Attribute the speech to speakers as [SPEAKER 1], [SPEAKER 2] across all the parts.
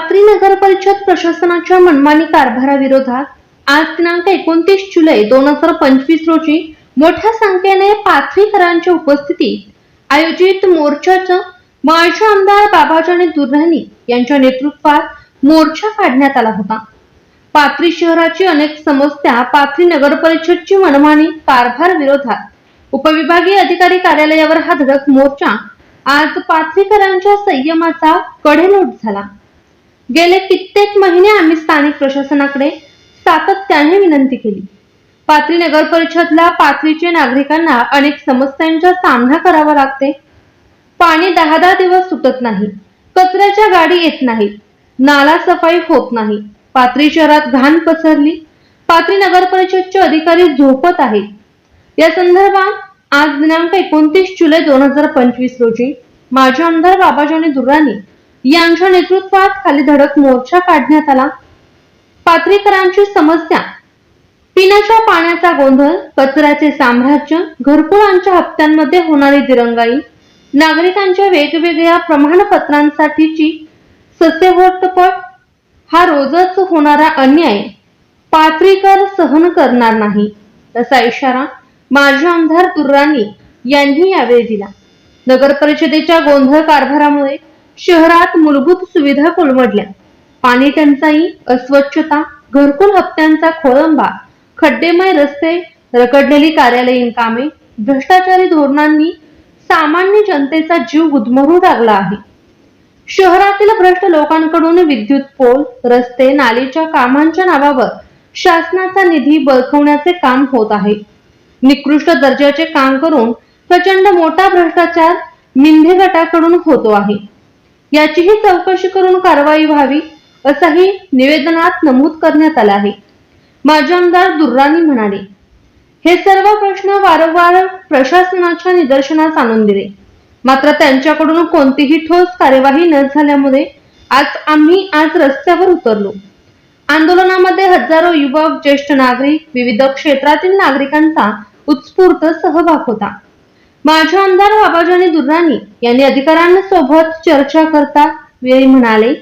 [SPEAKER 1] पाथरी नगर परिषद प्रशासनाच्या मनमानी कारभाराविरोधात आज दिनांक एकोणतीस जुलै दोन हजार पंचवीस रोजी मोठ्या संख्येने पाथरीकरांच्या उपस्थितीत आयोजित मोर्चाचं माजी आमदार बाबाजानी दुर्राणी यांच्या नेतृत्वात मोर्चा काढण्यात आला होता. पाथरी शहराची अनेक समस्या पाथरी नगर परिषदची मनमानी कारभार विरोधात उपविभागीय अधिकारी कार्यालयावर हा धडक मोर्चा आज पाथरीकरांच्या संयमाचा कडेलोट झाला. गेले कित्येक महिने आम्ही स्थानिक प्रशासनाकडे सातत्याने विनंती केली. पाथरी नगर परिषदला पाथरीचे नागरिकांना अनेक समस्यांचा सामना करावा लागते. पाणी दहा दहा दिवस सुटत नाही. कचऱ्याच्या गाडी येत नाहीत. नाला सफाई होत नाही. पाथरी शहरात घाण पसरली. पाथरी नगर परिषदचे अधिकारी झोपत आहेत. या संदर्भात आज दिनांक एकोणतीस जुलै दोन हजार पंचवीस रोजी माजी आमदार बाबाजानी दुर्राणी यांच्या नेतृत्वात खाली धडक मोर्चा काढण्यात आला. पात्रीकरांची समस्या पिण्याच्या पाण्याचा गोंधळ कचऱ्याचे साम्राज्य घरकुलांच्या हप्त्यांमध्ये होणारी दिरंगाई नागरिकांच्या वेगवेगळ्या प्रमाणपत्रांसाठीची सस्यहोटपट हा रोजच होणारा अन्याय पात्रीकर सहन करणार नाही असा इशारा माजी आमदार दुर्राणी यांनी यावेळी दिला. नगर परिषदेच्या गोंधळ कारभारामुळे शहरात मूलभूत सुविधा कोलमडल्या. पाणी टंचाई अस्वच्छता घरकुल हप्त्यांचा खोळंबा खड्डेमय रस्ते रकडलेली कार्यालयीन कामे भ्रष्टाचारी धोरणांनी सामान्य जनतेचा जीव गुदमरू लागला आहे. शहरातील भ्रष्ट लोकांकडून विद्युत पोल रस्ते नालीच्या कामांच्या नावावर शासनाचा निधी बळकवण्याचे काम होत आहे. निकृष्ट दर्जाचे काम करून प्रचंड मोठा भ्रष्टाचार मिंधे गटाकडून होतो आहे. याचीही चौकशी करून कारवाई व्हावी असंही निवेदनात नमूद करण्यात आलं आहे. माजी आमदार दुर्राणी म्हणाले हे सर्व प्रश्न वारंवार प्रशासनाच्या निदर्शनास आणून दिले. मात्र त्यांच्याकडून कोणतीही ठोस कार्यवाही न झाल्यामुळे आज आम्ही आज रस्त्यावर उतरलो. आंदोलनामध्ये हजारो युवक ज्येष्ठ नागरिक विविध क्षेत्रातील नागरिकांचा उत्स्फूर्त सहभाग होता. माझे आमदार बाबाजानी दुर्राणी यांनी अधिकाऱ्यांसोबत चर्चा करता वेळी म्हणाले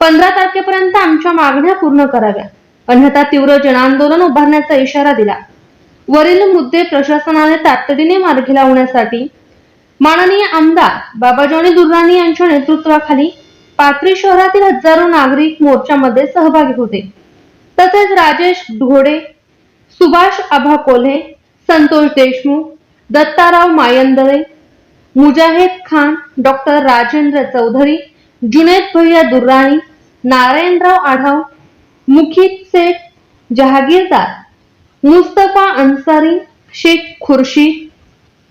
[SPEAKER 1] पंधरा तारखेपर्यंत आमच्या मागण्या पूर्ण कराव्या. अन्यथा तीव्र जनांदोलन उभारण्याचा इशारा दिला. वरील मुद्दे प्रशासनाने तातडीने मार्गी लावण्यासाठी माननीय आमदार बाबाजानी दुर्राणी यांच्या नेतृत्वाखाली पाथरी शहरातील हजारो नागरिक मोर्चामध्ये सहभागी होते. तसेच राजेश ढोडे सुभाष आभा कोल्हे संतोष देशमुख दत्ताराव मायंदळे मुजाहिद खान डॉक्टर राजेंद्र चौधरी जुनेद भैया दुर्राणी नारायणराव आढाव मुखित शेख जहागीरदार मुस्तफा अन्सारी शेख खुर्शी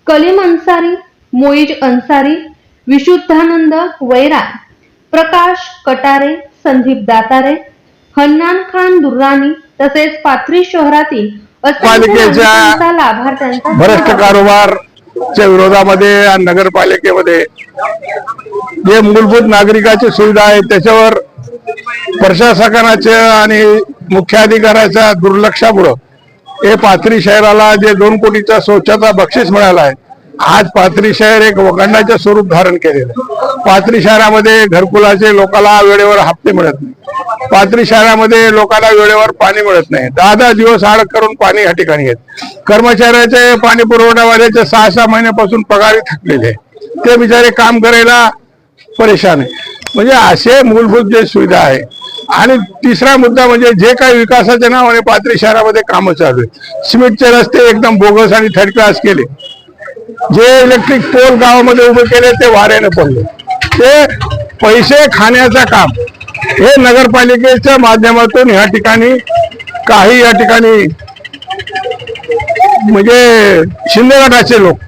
[SPEAKER 1] कलीम अन्सारी मोईज अन्सारी विशुद्धानंद वैरा प्रकाश कटारे संदीप दातारे हन्नान खान दुर्राणी तसेच पाथरी शहरातील
[SPEAKER 2] पालिकेच्या भ्रष्ट
[SPEAKER 1] सहभाग.
[SPEAKER 2] कारभारच्या विरोधामध्ये आणि नगरपालिकेमध्ये जे मूलभूत नागरिकाची सुविधा आहे त्याच्यावर प्रशासकाचे आणि मुख्याधिकाऱ्याच्या दुर्लक्षामुळं हे पाथरी शहराला जे दोन कोटीचा स्वच्छता बक्षीस मिळालं आहे आज पाथरी शहर एक वगंडाचे स्वरूप धारण केलेलं आहे पाथरी शहरामध्ये घरकुलाचे लोकांना वेळेवर हप्ते मिळत नाही पाथरी शहरामध्ये लोकांना वेळेवर पाणी मिळत नाही. दहा दहा दिवस आड करून पाणी या ठिकाणी येत. कर्मचाऱ्याचे पाणी पुरवठावाल्याचे सहा सहा महिन्यापासून पगारी थकलेले. आहे ते बिचारे काम करायला परेशान आहे म्हणजे असे मूलभूत जे सुविधा आहे. आणि तिसरा मुद्दा म्हणजे जे काही विकासाच्या नावाने पाथरी शहरामध्ये कामं चालू आहेत. सिमेंटचे रस्ते एकदम बोगस आणि थर्ड क्लास केले. जे इलेक्ट्रिक पोल गावामध्ये उभे केले ते वाऱ्याने पडले. ते पैसे खाण्याचं काम. हे नगरपालिकेच्या माध्यमातून या ठिकाणी काही या ठिकाणी म्हणजे शिंदे गटाचे लोक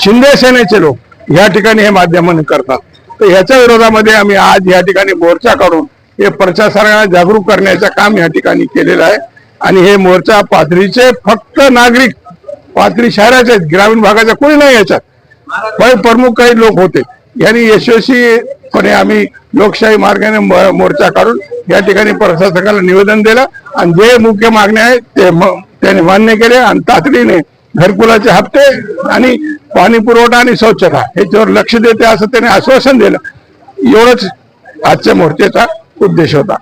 [SPEAKER 2] शिंदे सेनेचे लोक या ठिकाणी हे माध्यमाने करतात. तर ह्याच्या विरोधामध्ये आम्ही आज या ठिकाणी मोर्चा काढून हे प्रशासनाला जागरूक करण्याचं काम या ठिकाणी केलेलं आहे. आणि हे मोर्चा पाथरीचे फक्त नागरिक पाथरी शहराचे आहेत, ग्रामीण भागाचा कोणी नाही याच्यात. पण प्रमुख काही लोक होते. यांनी पण आम्ही लोकशाही मार्गाने म- मोर्चा काढून या ठिकाणी प्रशासकाला निवेदन दिलं. आणि जे मुख्य मागण्या आहेत ते त्यांनी मान्य केले आणि तातडीने घरकुलाचे हप्ते आणि पाणी पुरवठा आणि स्वच्छता ह्याच्यावर लक्ष देते असं त्याने आश्वासन दिलं. एवढंच आजच्या मोर्चेचा उद्देश होता.